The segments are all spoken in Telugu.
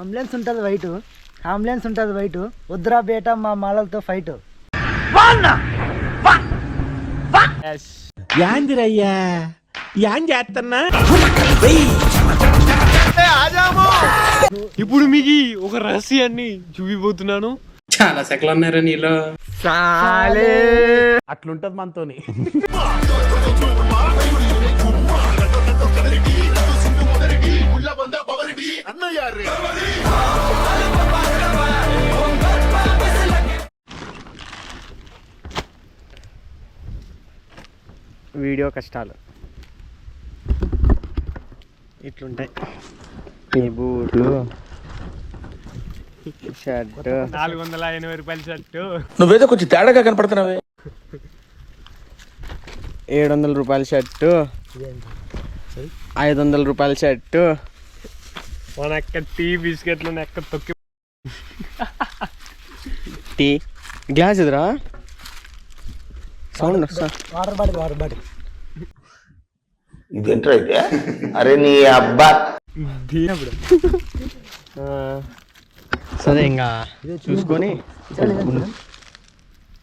అంబులెన్స్ ఉంటుంది వైట్. అంబులెన్స్ ఉంటుంది వైట్. వద్దురా బేట మా మాలలతో ఫైట్ యాందిరయ్యా యాం చేస్తున్నా ఇప్పుడు మీకు ఒక రహస్యాన్ని చూపిపోతున్నాను చాలా సెకలు ఉన్నారా నీలో. అట్లుంటది మనతోని. వీడియో కష్టాలు. ఇట్లుంటాయి. ఈ బూట్లు. షర్ట్. నాలుగు వందల ఎనభై రూపాయల షర్టు. నువ్వేదో కొంచెం తేడాగా కనపడుతున్నావే. ఏడు వందల రూపాయల షర్టు. ఐదు వందల రూపాయల షర్టు. మన అక్క టీ బిస్కెట్లు ఎక్క తొక్కి. టీ. గ్లాస్ ఎదురా సౌండ్ వస్తా వాటర్ బాటిల్ వాటర్ బాటిల్. ఇదేంట్రా అయితే? అరే నీ అబ్బా. సరే ఇంకా చూసుకొని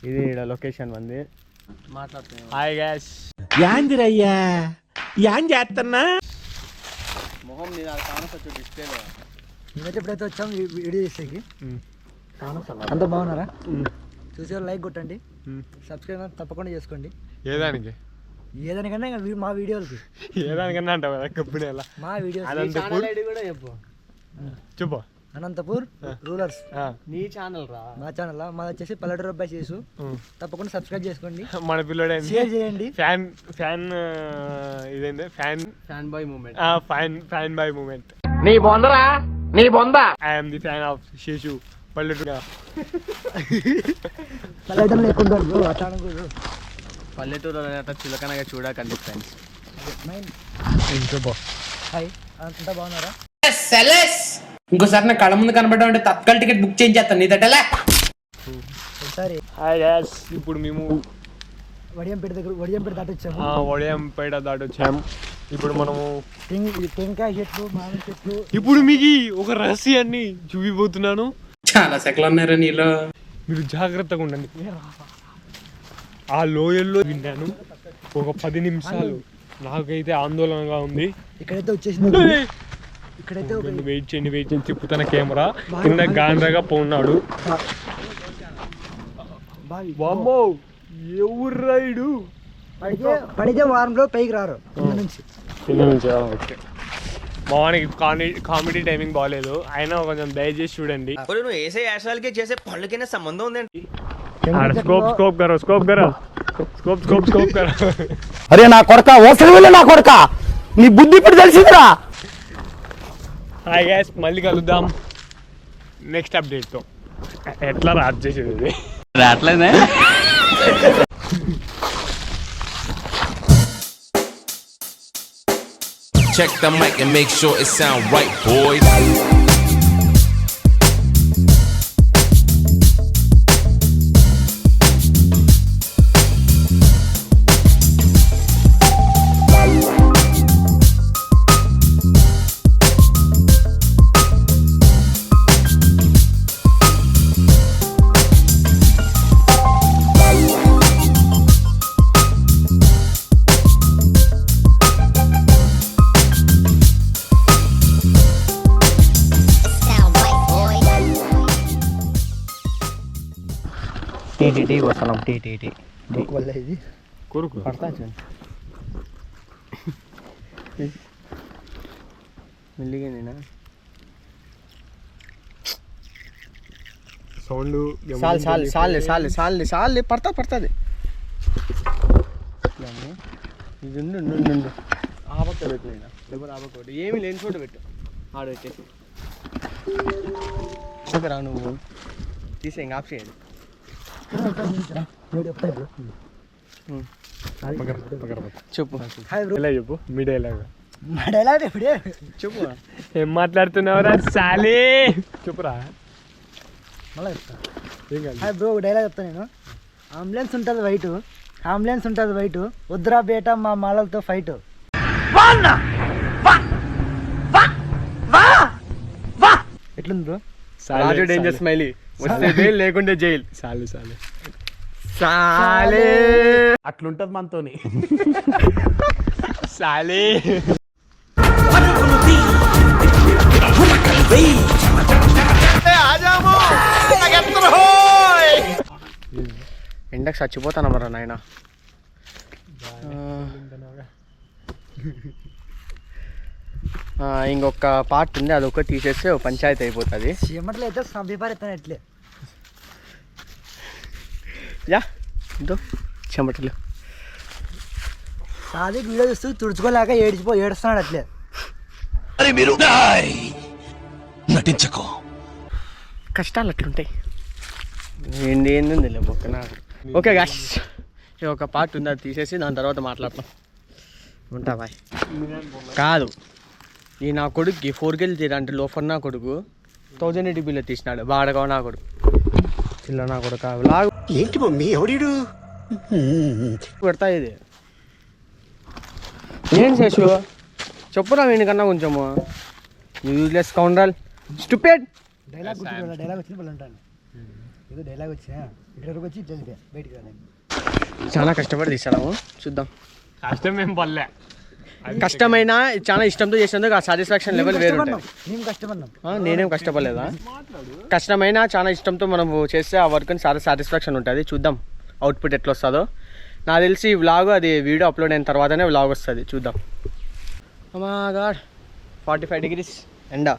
ఇది ఈడ లొకేషన్ ఉంది హాయ్ గ్యాస్ యాందిరయ్యా యాం చేస్తున్నా మొహం మీద కానొచ్చు డిస్ప్లేలో ఎప్పుడైతే వచ్చాం వీడియో చేసేకి. అంత బాగున్నారా? చూసే లైక్ కొట్టండి. సబ్స్క్రైబ్ తప్పకుండా చేసుకోండి. ఏదానికి? ఏదానికన్నా ఇంకా మా వీడియోలకి. ఏదానికన్నా అంటావు కదా కప్పుడే ఎలా మా వీడియోస్ అనంతపూర్ కూడా చెప్పు. చెప్పు అనంతపూర్ రూలర్స్ ఆ, నీ ఛానల్ రా. మా ఛానల్ మాది వచ్చేసి పల్లెటూరు అబ్బాయి చేసు. తప్పకుండా సబ్స్క్రైబ్ చేసుకోండి. మన పిల్లడేంది. షేర్ చేయండి. ఫ్యాన్ ఫ్యాన్ ఇదేంటి fan. Fan boy moment. Fan fan by moment. నీ బొందరా? నీ బొంద? I'm the fan of Seshu పల్లెటూరు ఉంటాడు bro, అట్లా పల్లెటూరు అట్లా చులకనగా చూడకండి ఫ్రెండ్స్ హాయ్ అంతా బాగున్నారా? ఇంకోసారి నా కళ్ళ ముందు కనబడ్డా అంటే తత్కాల టికెట్ బుక్ చేయించేస్తాను నీ తట్టలే? ఒకసారి హాయ్ గ్యాస్ ఇప్పుడు మేము వడియంపేట దగ్గర వడియంపేట దాటి వచ్చాము. ఆ, వడియంపేట దాటి వచ్చాము. ఇప్పుడు మనము టెంకాయ చెట్లు మామిడి చెట్లు. ఇప్పుడు మీకు ఒక రహస్యాన్ని చూపిపోతున్నాను చాలా సెకలు ఉన్నారా నీలో. మీరు జాగ్రత్తగా ఉండండి. ఆ లోయల్లో విన్నాను. ఒక పది నిమిషాలు. నాకైతే ఆందోళనగా ఉంది. ఇక్కడైతే వచ్చేసింది ఇక్కడైతే వెయిట్ చేయండి వెయిట్ చేయండి. తిప్పుతున్న కెమెరా. కింద గాండ్రగా పోన్నాడు. వామ్మో! ఎవరు రైడు పడితే వారంలో పైకి రారు. కింద నుంచి. కింద నుంచి ఓకే. మా వానికి కామెడీ కామెడీ టైమింగ్ బాగాలేదు అయినా కొంచెం దయచేసి చూడండి. నువ్వు వేసే యాశాలకి చేసే పళ్ళకైనా సంబంధం ఉందండి. స్కోప్ స్కోప్ కరో స్కోప్ కరో స్కోప్ స్కోప్ స్కోప్ కరో అరే నా కొడక ఓసలి నా కొడక. నీ బుద్ధి ఇప్పుడు తెలిసిందిరా. హాయ్ గ్యాస్ మళ్ళీ కలుద్దాం. నెక్స్ట్ అప్డేట్తో ఎట్లా రాట్ చేసేది ఇది? రావట్లేదే. Check the mic and make sure it sound right, boys. TTT వస్తున్నాం టీటీటీ. వల్ల ఇది కొరుకు. పడతా చూడండి మెల్లిగా నేనా? సౌండ్ చాలు చాలు చాలు చాలు చాలు చాలు పడతా పడుతుంది. ఇది ఉండు, ఉండు, ఉండు, ఉండు. ఆపక్క పెట్టు నేను? లేకపోతే ఆపకోటి ఏమి లేని చోట పెట్టు. ఆడ పెట్టేసి. నువ్వు? తీసే ఇంకా ఆఫ్ చేయండి వీడియో చెప్తాయి bro. పక్కన, పక్కన, పక్కన. చెప్పు. ఇలా చెప్పు? మీ డైలాగ్ మా డైలాగ్ ఇప్పుడే చెప్పు. ఏం మాట్లాడుతున్నావురా? సాలే! చెప్పురా? మళ్ళీ చెప్తా. హాయ్ బ్రో డైలాగ్ చెప్తా నేను. అంబులెన్స్ ఉంటుంది వైట్ అంబులెన్స్ ఉంటుంది వైట్ వద్దురా బేట మా మాలలతో ఫైట్ ఎట్లుంది బ్రో రాజు డేంజర్ స్మైలీ. వస్తే జైలు లేకుంటే జైలు. చాలు చాలు సాలే. అట్లుంటది మనతోని. సాలే. ఎండకు చచ్చిపోతాను మరా నాయన ఇంకొక పార్ట్ ఉంది అది ఒకటి తీసేస్తే పంచాయతీ అయిపోతుంది. చీమట్లు అయితే ఎట్లే యా ఇదో చెమటలు. సాదిక్ వీడియో చూస్తూ తుడుచుకోలేక ఏడిచిపో ఏడుస్తున్నాడు అట్లే. కష్టాలు అట్లుంటాయి ఏంది ఏంది ఉంది బొక్క నాకు. ఓకే గాష్ ఒక పార్ట్ ఉంది అది తీసేసి దాని తర్వాత మాట్లాడతాం. ఉంటా బాయ్ కాదు. ఈ నా కొడుక్కి ఫోర్ కెళ్ళి తీరా అంటే లోఫర్ నా కొడుకు థౌజండ్ ఎయిటీ బిల్ తీసినాడు. బాడగా నా కొడుకు. చిల్ల నా కొడుకు? లాగు. ఏంటి మమ్మీ? ఎవడీడు? పెడతా ఇది. ఏం చేసు చెప్పురా వీనికన్నా కొంచెము. యూజ్లెస్ కౌండల్ స్టూపెడ్ డైలాగ్ గుర్తు డైలాగ్ వచ్చిన ఉంటాను ఏదో డైలాగ్ వచ్చినా? ఇక్కడ వరకు వచ్చి బయటికి రాలేదు చాలా కష్టపడి తీసాము చూద్దాం. కష్టం ఏం పర్లే కష్టమైన చాలా ఇష్టంతో చేసినందుకు ఆ సాటిస్ఫాక్షన్ లెవెల్ వేరు నేనేం కష్టపడలేదా? కష్టమైన చాలా ఇష్టంతో మనం చేస్తే ఆ వర్క్ని చాలా సాటిస్ఫాక్షన్ ఉంటుంది. చూద్దాం అవుట్పుట్ ఎట్లా వస్తుందో నాకు తెలిసి వ్లాగ్ అది వీడియో అప్లోడ్ అయిన తర్వాతనే వ్లాగ్ వస్తుంది. చూద్దాం. గాడ్ ఫార్టీ ఫైవ్ డిగ్రీస్ ఎండ.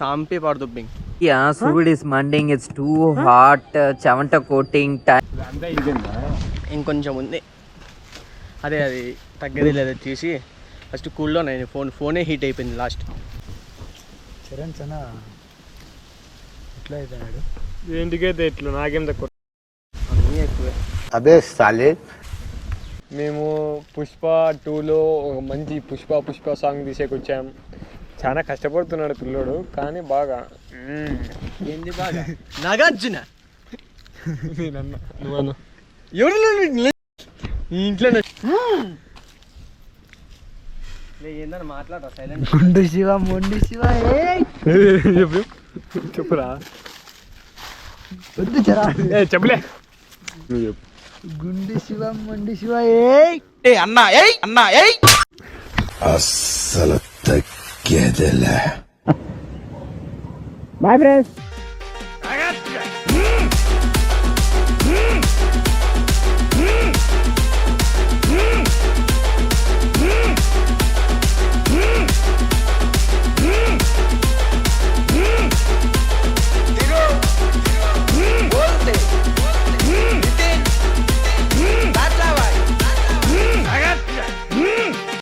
సాంపి పడుతుంది Yeah, Surud is mending. It's too hot. Uh, Chavanta coating time. ఇంకొంచెం ఉంది. అదే అది తగ్గేది లేదా తీసి ఫస్ట్ కూల్లో నేను ఫోన్ ఫోనే హీట్ అయిపోయింది లాస్ట్. చరణ్ చాలా ఎట్లా ఎట్లు నాకేం తక్కువ. అన్నీ ఎక్కువే. అబే సాలే మేము పుష్ప టూలో ఒక మంచి పుష్ప పుష్ప సాంగ్ తీసేకొచ్చాం. చాలా కష్టపడుతున్నాడు పిల్లోడు కానీ బాగా. ఏంది బాగా? నాగార్జున. ఎవరు ఇంట్లో ఏందని మాట్లాడరా? సైలెంట్ గుండు శివ మొండి శివ ఏయ్! చెప్పు. చెప్పురా. వద్దు చరా ఏ చెప్పలే. నువ్వు చెప్పు. గుండు శివ మొండి శివ ఏయ్! అస్సలు తగ్గేదిలే. Bye friends